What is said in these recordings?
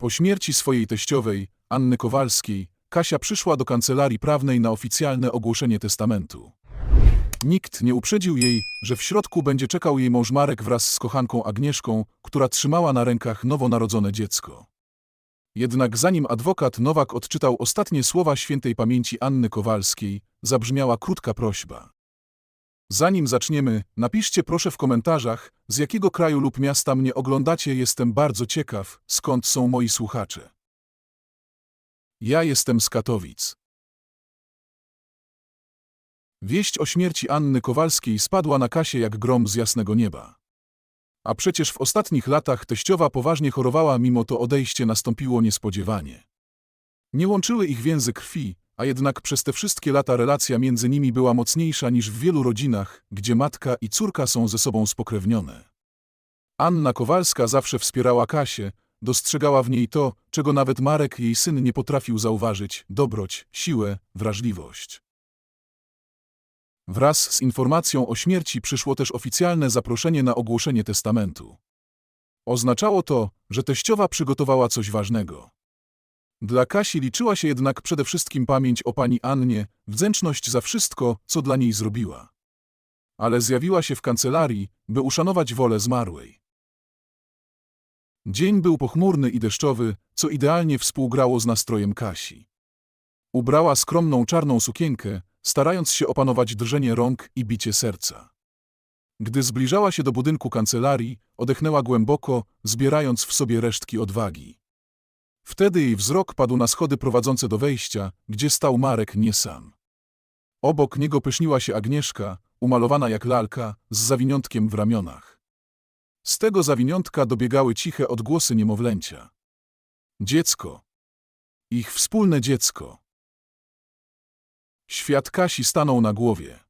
Po śmierci swojej teściowej, Anny Kowalskiej, Kasia przyszła do kancelarii prawnej na oficjalne ogłoszenie testamentu. Nikt nie uprzedził jej, że w środku będzie czekał jej mąż Marek wraz z kochanką Agnieszką, która trzymała na rękach nowonarodzone dziecko. Jednak zanim adwokat Nowak odczytał ostatnie słowa świętej pamięci Anny Kowalskiej, zabrzmiała krótka prośba. Zanim zaczniemy, napiszcie proszę w komentarzach, z jakiego kraju lub miasta mnie oglądacie. Jestem bardzo ciekaw, skąd są moi słuchacze. Ja jestem z Katowic. Wieść o śmierci Anny Kowalskiej spadła na Kasię jak grom z jasnego nieba. A przecież w ostatnich latach teściowa poważnie chorowała, mimo to odejście nastąpiło niespodziewanie. Nie łączyły ich więzy krwi, a jednak przez te wszystkie lata relacja między nimi była mocniejsza niż w wielu rodzinach, gdzie matka i córka są ze sobą spokrewnione. Anna Kowalska zawsze wspierała Kasię, dostrzegała w niej to, czego nawet Marek, jej syn, nie potrafił zauważyć dobroć, siłę, wrażliwość. Wraz z informacją o śmierci przyszło też oficjalne zaproszenie na ogłoszenie testamentu. Oznaczało to, że teściowa przygotowała coś ważnego. Dla Kasi liczyła się jednak przede wszystkim pamięć o pani Annie, wdzięczność za wszystko, co dla niej zrobiła. Ale zjawiła się w kancelarii, by uszanować wolę zmarłej. Dzień był pochmurny i deszczowy, co idealnie współgrało z nastrojem Kasi. Ubrała skromną czarną sukienkę, starając się opanować drżenie rąk i bicie serca. Gdy zbliżała się do budynku kancelarii, odechnęła głęboko, zbierając w sobie resztki odwagi. Wtedy jej wzrok padł na schody prowadzące do wejścia, gdzie stał Marek nie sam. Obok niego pyszniła się Agnieszka, umalowana jak lalka, z zawiniątkiem w ramionach. Z tego zawiniątka dobiegały ciche odgłosy niemowlęcia. Dziecko. Ich wspólne dziecko. Świat Kasi stanął na głowie.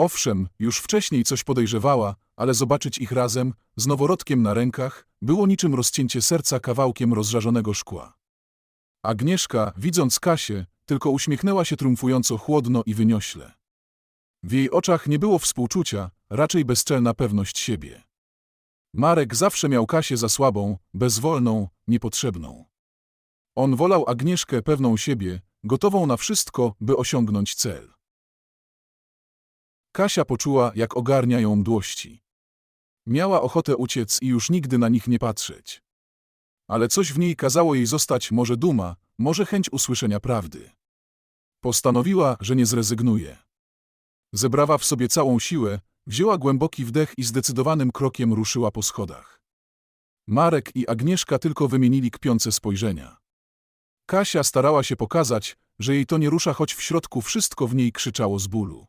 Owszem, już wcześniej coś podejrzewała, ale zobaczyć ich razem, z noworodkiem na rękach, było niczym rozcięcie serca kawałkiem rozżarzonego szkła. Agnieszka, widząc Kasię, tylko uśmiechnęła się triumfująco chłodno i wyniośle. W jej oczach nie było współczucia, raczej bezczelna pewność siebie. Marek zawsze miał Kasię za słabą, bezwolną, niepotrzebną. On wolał Agnieszkę pewną siebie, gotową na wszystko, by osiągnąć cel. Kasia poczuła, jak ogarnia ją mdłości. Miała ochotę uciec i już nigdy na nich nie patrzeć. Ale coś w niej kazało jej zostać może duma, może chęć usłyszenia prawdy. Postanowiła, że nie zrezygnuje. Zebrała w sobie całą siłę, wzięła głęboki wdech i zdecydowanym krokiem ruszyła po schodach. Marek i Agnieszka tylko wymienili kpiące spojrzenia. Kasia starała się pokazać, że jej to nie rusza, choć w środku wszystko w niej krzyczało z bólu.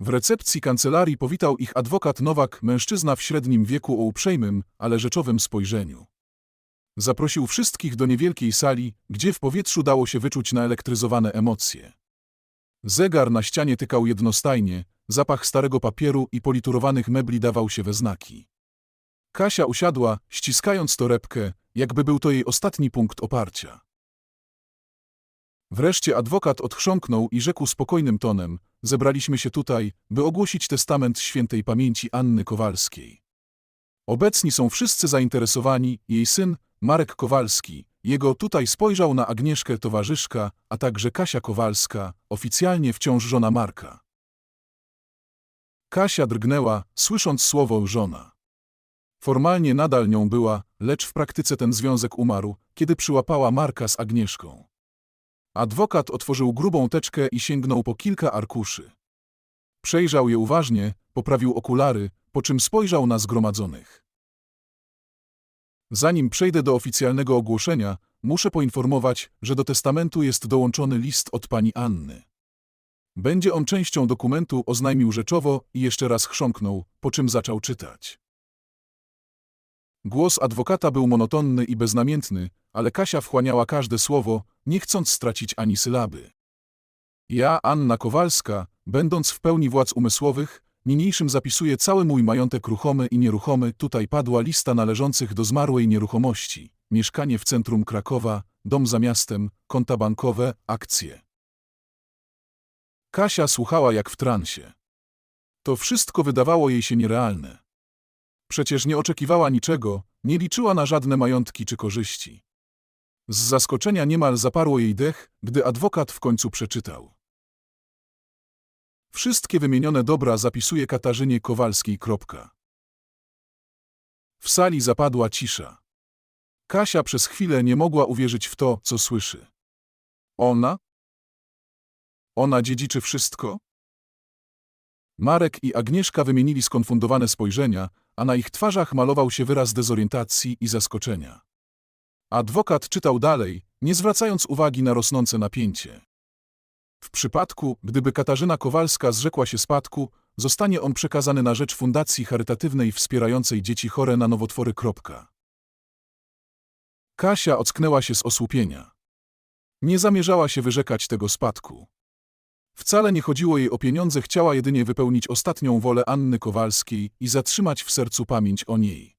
W recepcji kancelarii powitał ich adwokat Nowak, mężczyzna w średnim wieku o uprzejmym, ale rzeczowym spojrzeniu. Zaprosił wszystkich do niewielkiej sali, gdzie w powietrzu dało się wyczuć naelektryzowane emocje. Zegar na ścianie tykał jednostajnie, zapach starego papieru i politurowanych mebli dawał się we znaki. Kasia usiadła, ściskając torebkę, jakby był to jej ostatni punkt oparcia. Wreszcie adwokat odchrząknął i rzekł spokojnym tonem: Zebraliśmy się tutaj, by ogłosić testament świętej pamięci Anny Kowalskiej. Obecni są wszyscy zainteresowani, jej syn, Marek Kowalski, jego tutaj spojrzał na Agnieszkę towarzyszka, a także Kasia Kowalska, oficjalnie wciąż żona Marka. Kasia drgnęła, słysząc słowo żona. Formalnie nadal nią była, lecz w praktyce ten związek umarł, kiedy przyłapała Marka z Agnieszką. Adwokat otworzył grubą teczkę i sięgnął po kilka arkuszy. Przejrzał je uważnie, poprawił okulary, po czym spojrzał na zgromadzonych. Zanim przejdę do oficjalnego ogłoszenia, muszę poinformować, że do testamentu jest dołączony list od pani Anny. Będzie on częścią dokumentu, oznajmił rzeczowo i jeszcze raz chrząknął, po czym zaczął czytać. Głos adwokata był monotonny i beznamiętny, ale Kasia wchłaniała każde słowo, nie chcąc stracić ani sylaby. Ja, Anna Kowalska, będąc w pełni władz umysłowych, niniejszym zapisuję cały mój majątek ruchomy i nieruchomy. Tutaj padła lista należących do zmarłej nieruchomości. Mieszkanie w centrum Krakowa, dom za miastem, konta bankowe, akcje. Kasia słuchała jak w transie. To wszystko wydawało jej się nierealne. Przecież nie oczekiwała niczego, Nie liczyła na żadne majątki czy korzyści. Z zaskoczenia niemal zaparło jej dech, gdy adwokat w końcu przeczytał. Wszystkie wymienione dobra zapisuje Katarzynie Kowalskiej. W sali zapadła cisza. Kasia przez chwilę nie mogła uwierzyć w to, co słyszy. Ona? Ona dziedziczy wszystko? Marek i Agnieszka wymienili skonfundowane spojrzenia, a na ich twarzach malował się wyraz dezorientacji i zaskoczenia. Adwokat czytał dalej, nie zwracając uwagi na rosnące napięcie. W przypadku, gdyby Katarzyna Kowalska zrzekła się spadku, zostanie on przekazany na rzecz fundacji charytatywnej wspierającej dzieci chore na nowotwory. Kasia ocknęła się z osłupienia. Nie zamierzała się wyrzekać tego spadku. Wcale nie chodziło jej o pieniądze, chciała jedynie wypełnić ostatnią wolę Anny Kowalskiej i zatrzymać w sercu pamięć o niej.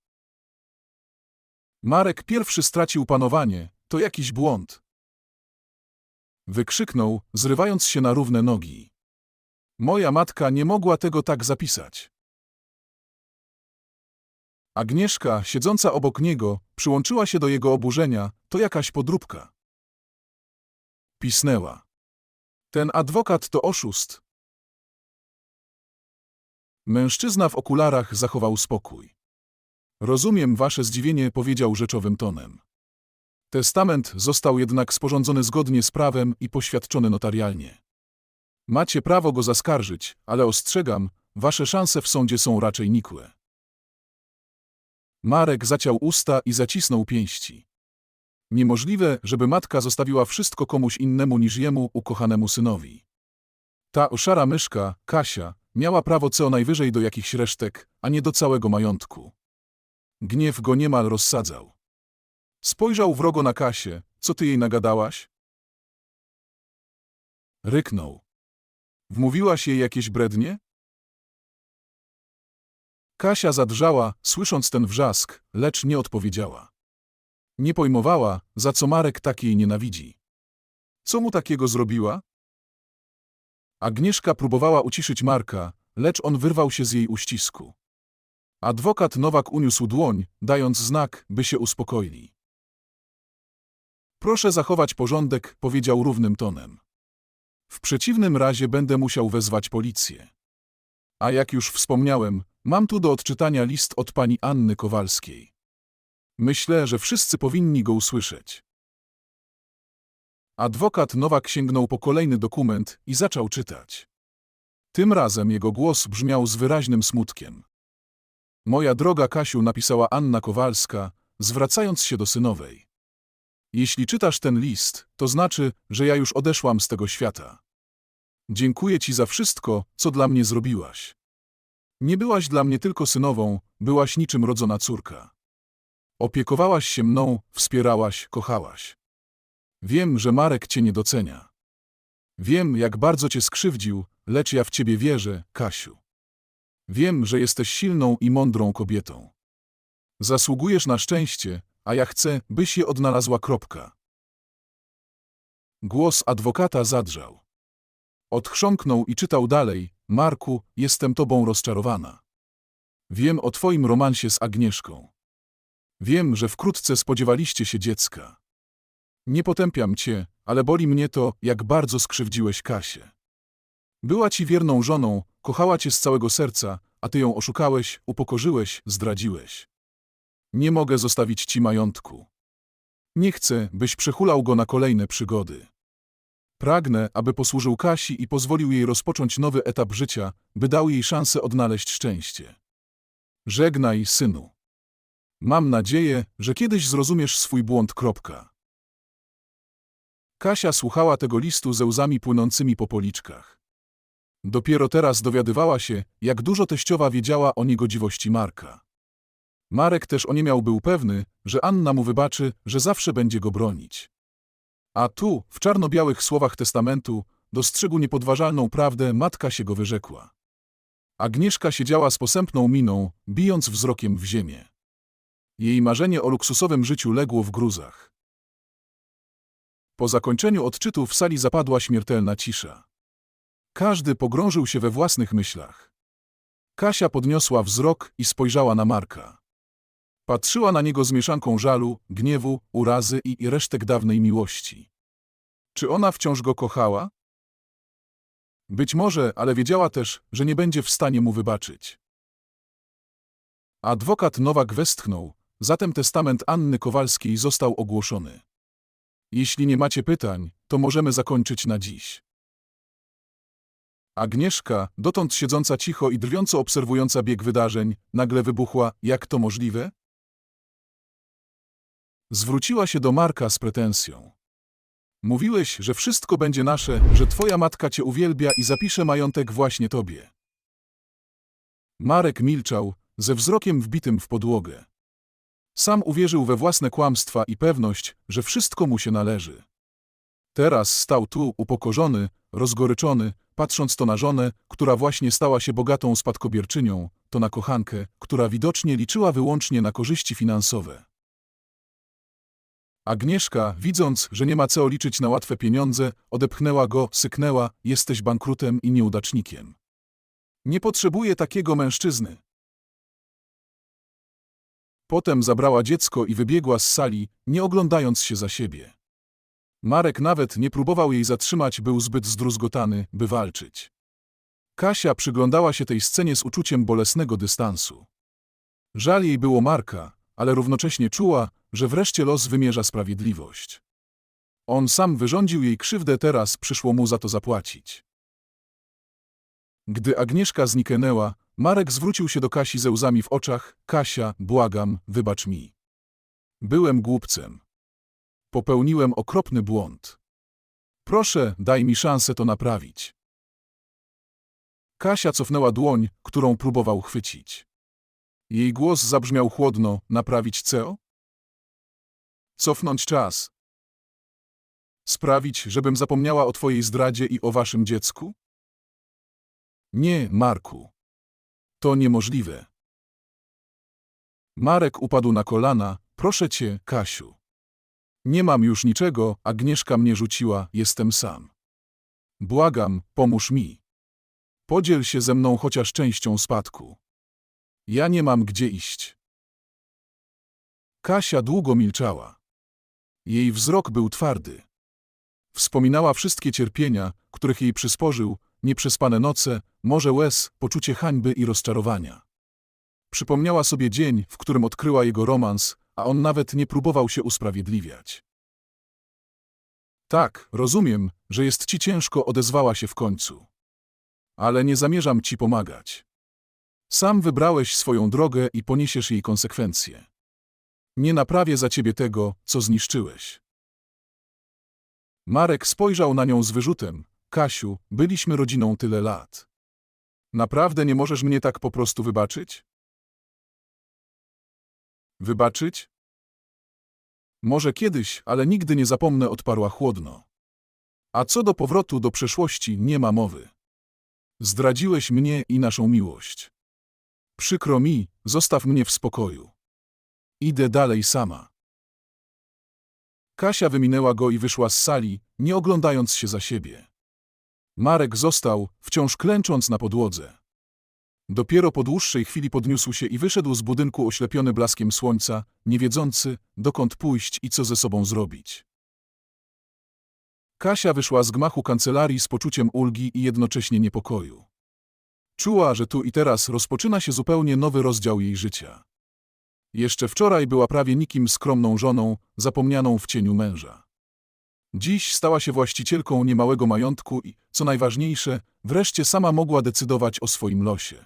Marek pierwszy stracił panowanie, to jakiś błąd. Wykrzyknął, zrywając się na równe nogi. Moja matka nie mogła tego tak zapisać. Agnieszka, siedząca obok niego, przyłączyła się do jego oburzenia, to jakaś podróbka. Pisnęła. Ten adwokat to oszust. Mężczyzna w okularach zachował spokój. Rozumiem wasze zdziwienie, powiedział rzeczowym tonem. Testament został jednak sporządzony zgodnie z prawem i poświadczony notarialnie. Macie prawo go zaskarżyć, ale ostrzegam, wasze szanse w sądzie są raczej nikłe. Marek zaciął usta i zacisnął pięści. Niemożliwe, żeby matka zostawiła wszystko komuś innemu niż jemu, ukochanemu synowi. Ta oszara myszka, Kasia, miała prawo co najwyżej do jakichś resztek, a nie do całego majątku. Gniew go niemal rozsadzał. Spojrzał wrogo na Kasię. Co ty jej nagadałaś? Ryknął. Wmówiłaś jej jakieś brednie? Kasia zadrżała, słysząc ten wrzask, lecz nie odpowiedziała. Nie pojmowała, za co Marek tak jej nienawidzi. Co mu takiego zrobiła? Agnieszka próbowała uciszyć Marka, lecz on wyrwał się z jej uścisku. Adwokat Nowak uniósł dłoń, dając znak, by się uspokoili. Proszę zachować porządek, powiedział równym tonem. W przeciwnym razie będę musiał wezwać policję. A jak już wspomniałem, mam tu do odczytania list od pani Anny Kowalskiej. Myślę, że wszyscy powinni go usłyszeć. Adwokat Nowak sięgnął po kolejny dokument i zaczął czytać. Tym razem jego głos brzmiał z wyraźnym smutkiem. Moja droga Kasiu, napisała Anna Kowalska, zwracając się do synowej. Jeśli czytasz ten list, to znaczy, że ja już odeszłam z tego świata. Dziękuję ci za wszystko, co dla mnie zrobiłaś. Nie byłaś dla mnie tylko synową, byłaś niczym rodzona córka. Opiekowałaś się mną, wspierałaś, kochałaś. Wiem, że Marek cię nie docenia. Wiem, jak bardzo cię skrzywdził, lecz ja w ciebie wierzę, Kasiu. Wiem, że jesteś silną i mądrą kobietą. Zasługujesz na szczęście, a ja chcę, byś je odnalazła. Kropka. Głos adwokata zadrżał. Odchrząknął i czytał dalej. Marku, jestem tobą rozczarowana. Wiem o twoim romansie z Agnieszką. Wiem, że wkrótce spodziewaliście się dziecka. Nie potępiam cię, ale boli mnie to, jak bardzo skrzywdziłeś Kasię. Była ci wierną żoną, kochała cię z całego serca, a ty ją oszukałeś, upokorzyłeś, zdradziłeś. Nie mogę zostawić ci majątku. Nie chcę, byś przechulał go na kolejne przygody. Pragnę, aby posłużył Kasi i pozwolił jej rozpocząć nowy etap życia, by dał jej szansę odnaleźć szczęście. Żegnaj, synu. Mam nadzieję, że kiedyś zrozumiesz swój błąd. Kropka. Kasia słuchała tego listu ze łzami płynącymi po policzkach. Dopiero teraz dowiadywała się, jak dużo teściowa wiedziała o niegodziwości Marka. Marek też o nie miał był pewny, że Anna mu wybaczy, że zawsze będzie go bronić. A tu, w czarno-białych słowach testamentu, dostrzegł niepodważalną prawdę, matka się go wyrzekła. Agnieszka siedziała z posępną miną, bijąc wzrokiem w ziemię. Jej marzenie o luksusowym życiu legło w gruzach. Po zakończeniu odczytu w sali zapadła śmiertelna cisza. Każdy pogrążył się we własnych myślach. Kasia podniosła wzrok i spojrzała na Marka. Patrzyła na niego z mieszanką żalu, gniewu, urazy i, i resztek dawnej miłości. Czy ona wciąż go kochała? Być może, ale wiedziała też, że nie będzie w stanie mu wybaczyć. Adwokat Nowak westchnął, zatem testament Anny Kowalskiej został ogłoszony. Jeśli nie macie pytań, to możemy zakończyć na dziś. Agnieszka, dotąd siedząca cicho i drwiąco obserwująca bieg wydarzeń, nagle wybuchła, jak to możliwe? Zwróciła się do Marka z pretensją. Mówiłeś, że wszystko będzie nasze, że twoja matka cię uwielbia i zapisze majątek właśnie tobie. Marek milczał, ze wzrokiem wbitym w podłogę. Sam uwierzył we własne kłamstwa i pewność, że wszystko mu się należy. Teraz stał tu, upokorzony, rozgoryczony, patrząc to na żonę, która właśnie stała się bogatą spadkobierczynią, to na kochankę, która widocznie liczyła wyłącznie na korzyści finansowe. Agnieszka, widząc, że nie ma co liczyć na łatwe pieniądze, odepchnęła go, syknęła, jesteś bankrutem i nieudacznikiem. Nie potrzebuję takiego mężczyzny. Potem zabrała dziecko i wybiegła z sali, nie oglądając się za siebie. Marek nawet nie próbował jej zatrzymać, był zbyt zdruzgotany, by walczyć. Kasia przyglądała się tej scenie z uczuciem bolesnego dystansu. Żal jej było Marka, ale równocześnie czuła, że wreszcie los wymierza sprawiedliwość. On sam wyrządził jej krzywdę, teraz przyszło mu za to zapłacić. Gdy Agnieszka zniknęła, Marek zwrócił się do Kasi ze łzami w oczach. Kasia, błagam, wybacz mi. Byłem głupcem. Popełniłem okropny błąd. Proszę, daj mi szansę to naprawić. Kasia cofnęła dłoń, którą próbował chwycić. Jej głos zabrzmiał chłodno, naprawić co? Cofnąć czas. Sprawić, żebym zapomniała o twojej zdradzie i o waszym dziecku? Nie, Marku. To niemożliwe. Marek upadł na kolana. Proszę cię, Kasiu. Nie mam już niczego, Agnieszka mnie rzuciła, jestem sam. Błagam, pomóż mi. Podziel się ze mną chociaż częścią spadku. Ja nie mam gdzie iść. Kasia długo milczała. Jej wzrok był twardy. Wspominała wszystkie cierpienia, których jej przysporzył, nieprzespane noce, morze łez, poczucie hańby i rozczarowania. Przypomniała sobie dzień, w którym odkryła jego romans, a on nawet nie próbował się usprawiedliwiać. Tak, rozumiem, że jest ci ciężko, odezwała się w końcu. Ale nie zamierzam ci pomagać. Sam wybrałeś swoją drogę i poniesiesz jej konsekwencje. Nie naprawię za ciebie tego, co zniszczyłeś. Marek spojrzał na nią z wyrzutem. Kasiu, byliśmy rodziną tyle lat. Naprawdę nie możesz mnie tak po prostu wybaczyć? Wybaczyć? Może kiedyś, ale nigdy nie zapomnę, odparła chłodno. A co do powrotu do przeszłości, nie ma mowy. Zdradziłeś mnie i naszą miłość. Przykro mi, zostaw mnie w spokoju. Idę dalej sama. Kasia wyminęła go i wyszła z sali, nie oglądając się za siebie. Marek został, wciąż klęcząc na podłodze. Dopiero po dłuższej chwili podniósł się i wyszedł z budynku oślepiony blaskiem słońca, nie wiedzący, dokąd pójść i co ze sobą zrobić. Kasia wyszła z gmachu kancelarii z poczuciem ulgi i jednocześnie niepokoju. Czuła, że tu i teraz rozpoczyna się zupełnie nowy rozdział jej życia. Jeszcze wczoraj była prawie nikim skromną żoną, zapomnianą w cieniu męża. Dziś stała się właścicielką niemałego majątku i, co najważniejsze, wreszcie sama mogła decydować o swoim losie.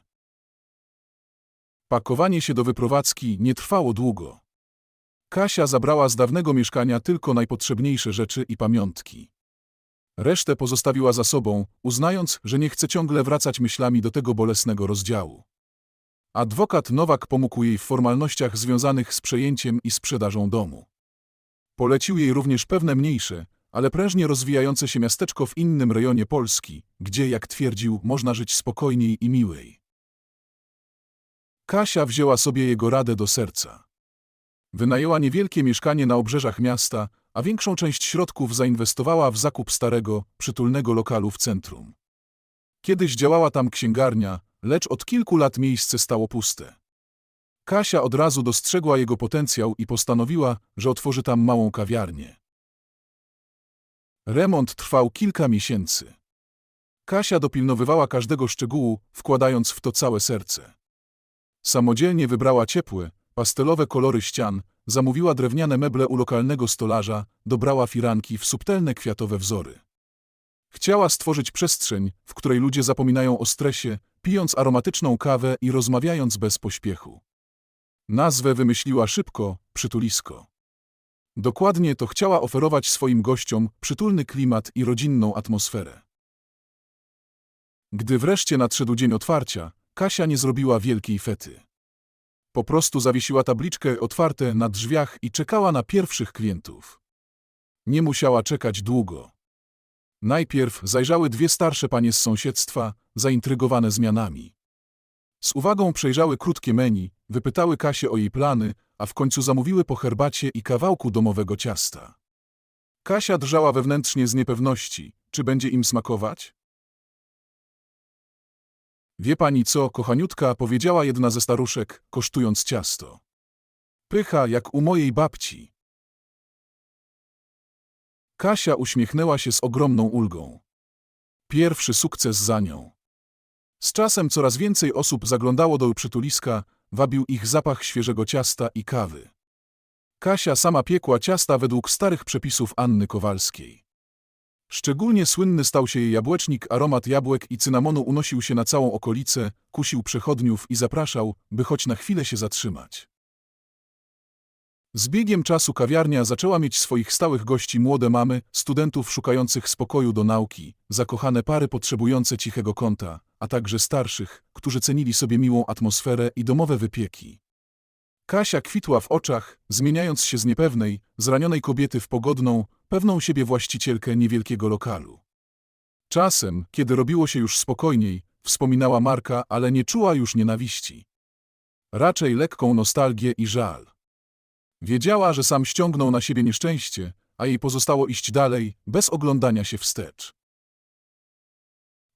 Pakowanie się do wyprowadzki nie trwało długo. Kasia zabrała z dawnego mieszkania tylko najpotrzebniejsze rzeczy i pamiątki. Resztę pozostawiła za sobą, uznając, że nie chce ciągle wracać myślami do tego bolesnego rozdziału. Adwokat Nowak pomógł jej w formalnościach związanych z przejęciem i sprzedażą domu. Polecił jej również pewne mniejsze, ale prężnie rozwijające się miasteczko w innym rejonie Polski, gdzie, jak twierdził, można żyć spokojniej i miłej. Kasia wzięła sobie jego radę do serca. Wynajęła niewielkie mieszkanie na obrzeżach miasta, a większą część środków zainwestowała w zakup starego, przytulnego lokalu w centrum. Kiedyś działała tam księgarnia, lecz od kilku lat miejsce stało puste. Kasia od razu dostrzegła jego potencjał i postanowiła, że otworzy tam małą kawiarnię. Remont trwał kilka miesięcy. Kasia dopilnowywała każdego szczegółu, wkładając w to całe serce. Samodzielnie wybrała ciepłe, pastelowe kolory ścian, zamówiła drewniane meble u lokalnego stolarza, dobrała firanki w subtelne kwiatowe wzory. Chciała stworzyć przestrzeń, w której ludzie zapominają o stresie, pijąc aromatyczną kawę i rozmawiając bez pośpiechu. Nazwę wymyśliła szybko, przytulisko. Dokładnie to chciała oferować swoim gościom przytulny klimat i rodzinną atmosferę. Gdy wreszcie nadszedł dzień otwarcia, Kasia nie zrobiła wielkiej fety. Po prostu zawiesiła tabliczkę otwarte na drzwiach i czekała na pierwszych klientów. Nie musiała czekać długo. Najpierw zajrzały dwie starsze panie z sąsiedztwa, zaintrygowane zmianami. Z uwagą przejrzały krótkie menu, wypytały Kasię o jej plany, a w końcu zamówiły po herbacie i kawałku domowego ciasta. Kasia drżała wewnętrznie z niepewności, czy będzie im smakować? Wie pani co, kochaniutka, powiedziała jedna ze staruszek, kosztując ciasto. Pycha jak u mojej babci. Kasia uśmiechnęła się z ogromną ulgą. Pierwszy sukces za nią. Z czasem coraz więcej osób zaglądało do przytuliska, wabił ich zapach świeżego ciasta i kawy. Kasia sama piekła ciasta według starych przepisów Anny Kowalskiej. Szczególnie słynny stał się jej jabłecznik, aromat jabłek i cynamonu unosił się na całą okolicę, kusił przechodniów i zapraszał, by choć na chwilę się zatrzymać. Z biegiem czasu kawiarnia zaczęła mieć swoich stałych gości młode mamy, studentów szukających spokoju do nauki, zakochane pary potrzebujące cichego kąta, a także starszych, którzy cenili sobie miłą atmosferę i domowe wypieki. Kasia kwitła w oczach, zmieniając się z niepewnej, zranionej kobiety w pogodną, pewną siebie właścicielkę niewielkiego lokalu. Czasem, kiedy robiło się już spokojniej, wspominała Marka, ale nie czuła już nienawiści. Raczej lekką nostalgię i żal. Wiedziała, że sam ściągnął na siebie nieszczęście, a jej pozostało iść dalej, bez oglądania się wstecz.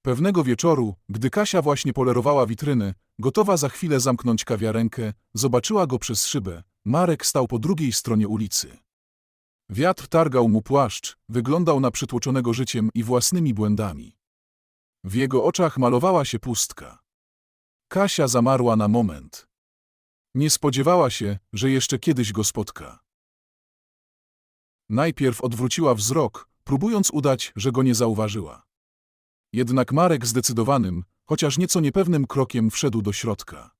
Pewnego wieczoru, gdy Kasia właśnie polerowała witrynę, gotowa za chwilę zamknąć kawiarenkę, zobaczyła go przez szybę. Marek stał po drugiej stronie ulicy. Wiatr targał mu płaszcz, wyglądał na przytłoczonego życiem i własnymi błędami. W jego oczach malowała się pustka. Kasia zamarła na moment. Nie spodziewała się, że jeszcze kiedyś go spotka. Najpierw odwróciła wzrok, próbując udać, że go nie zauważyła. Jednak Marek zdecydowanym, chociaż nieco niepewnym krokiem wszedł do środka.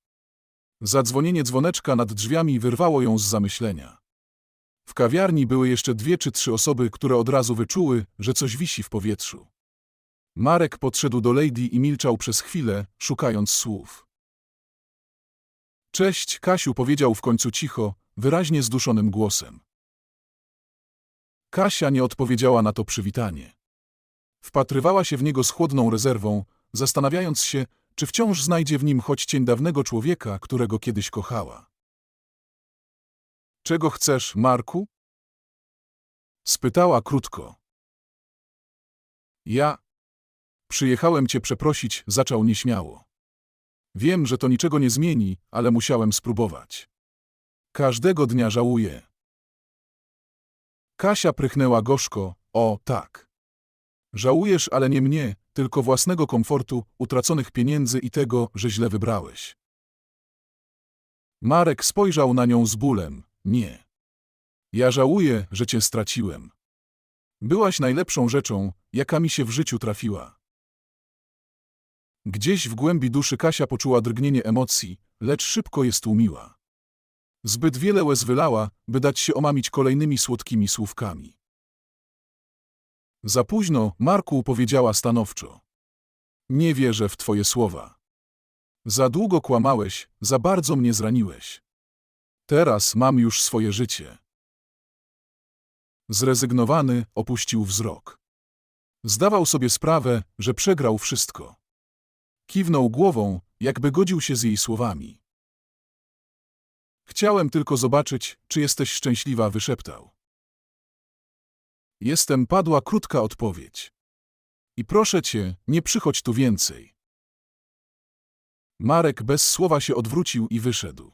Zadzwonienie dzwoneczka nad drzwiami wyrwało ją z zamyślenia. W kawiarni były jeszcze dwie czy trzy osoby, które od razu wyczuły, że coś wisi w powietrzu. Marek podszedł do Lady i milczał przez chwilę, szukając słów. Cześć, Kasiu, powiedział w końcu cicho, wyraźnie zduszonym głosem. Kasia nie odpowiedziała na to przywitanie. Wpatrywała się w niego z chłodną rezerwą, zastanawiając się, czy wciąż znajdzie w nim choć cień dawnego człowieka, którego kiedyś kochała. Czego chcesz, Marku? Spytała krótko. Ja. Przyjechałem cię przeprosić, zaczął nieśmiało. Wiem, że to niczego nie zmieni, ale musiałem spróbować. Każdego dnia żałuję. Kasia prychnęła gorzko, o tak. Żałujesz, ale nie mnie, tylko własnego komfortu, utraconych pieniędzy i tego, że źle wybrałeś. Marek spojrzał na nią z bólem. Nie. Ja żałuję, że cię straciłem. Byłaś najlepszą rzeczą, jaka mi się w życiu trafiła. Gdzieś w głębi duszy Kasia poczuła drgnienie emocji, lecz szybko je stłumiła. Zbyt wiele łez wylała, by dać się omamić kolejnymi słodkimi słówkami. Za późno, Marku powiedziała stanowczo. Nie wierzę w twoje słowa. Za długo kłamałeś, za bardzo mnie zraniłeś. Teraz mam już swoje życie. Zrezygnowany, opuścił wzrok. Zdawał sobie sprawę, że przegrał wszystko. Kiwnął głową, jakby godził się z jej słowami. Chciałem tylko zobaczyć, czy jesteś szczęśliwa, wyszeptał. Jestem, padła krótka odpowiedź. I proszę cię, nie przychodź tu więcej. Marek bez słowa się odwrócił i wyszedł.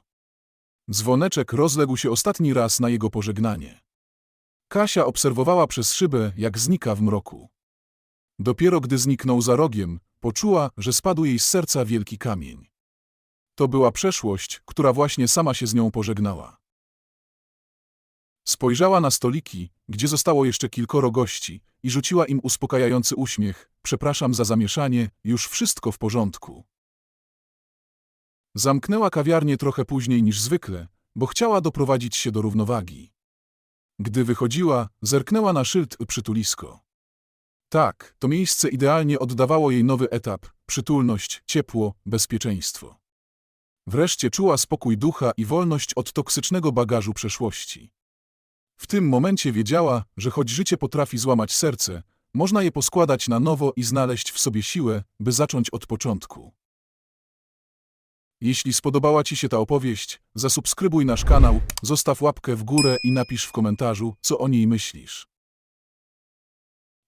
Dzwoneczek rozległ się ostatni raz na jego pożegnanie. Kasia obserwowała przez szybę, jak znika w mroku. Dopiero gdy zniknął za rogiem, poczuła, że spadł jej z serca wielki kamień. To była przeszłość, która właśnie sama się z nią pożegnała. Spojrzała na stoliki, gdzie zostało jeszcze kilkoro gości, i rzuciła im uspokajający uśmiech. Przepraszam za zamieszanie, już wszystko w porządku. Zamknęła kawiarnię trochę później niż zwykle, bo chciała doprowadzić się do równowagi. Gdy wychodziła, zerknęła na szyld przytulisko. Tak, to miejsce idealnie oddawało jej nowy etap, przytulność, ciepło, bezpieczeństwo. Wreszcie czuła spokój ducha i wolność od toksycznego bagażu przeszłości. W tym momencie wiedziała, że choć życie potrafi złamać serce, można je poskładać na nowo i znaleźć w sobie siłę, by zacząć od początku. Jeśli spodobała Ci się ta opowieść, zasubskrybuj nasz kanał, zostaw łapkę w górę i napisz w komentarzu, co o niej myślisz.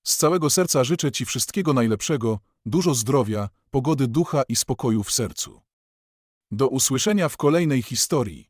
Z całego serca życzę Ci wszystkiego najlepszego, dużo zdrowia, pogody ducha i spokoju w sercu. Do usłyszenia w kolejnej historii.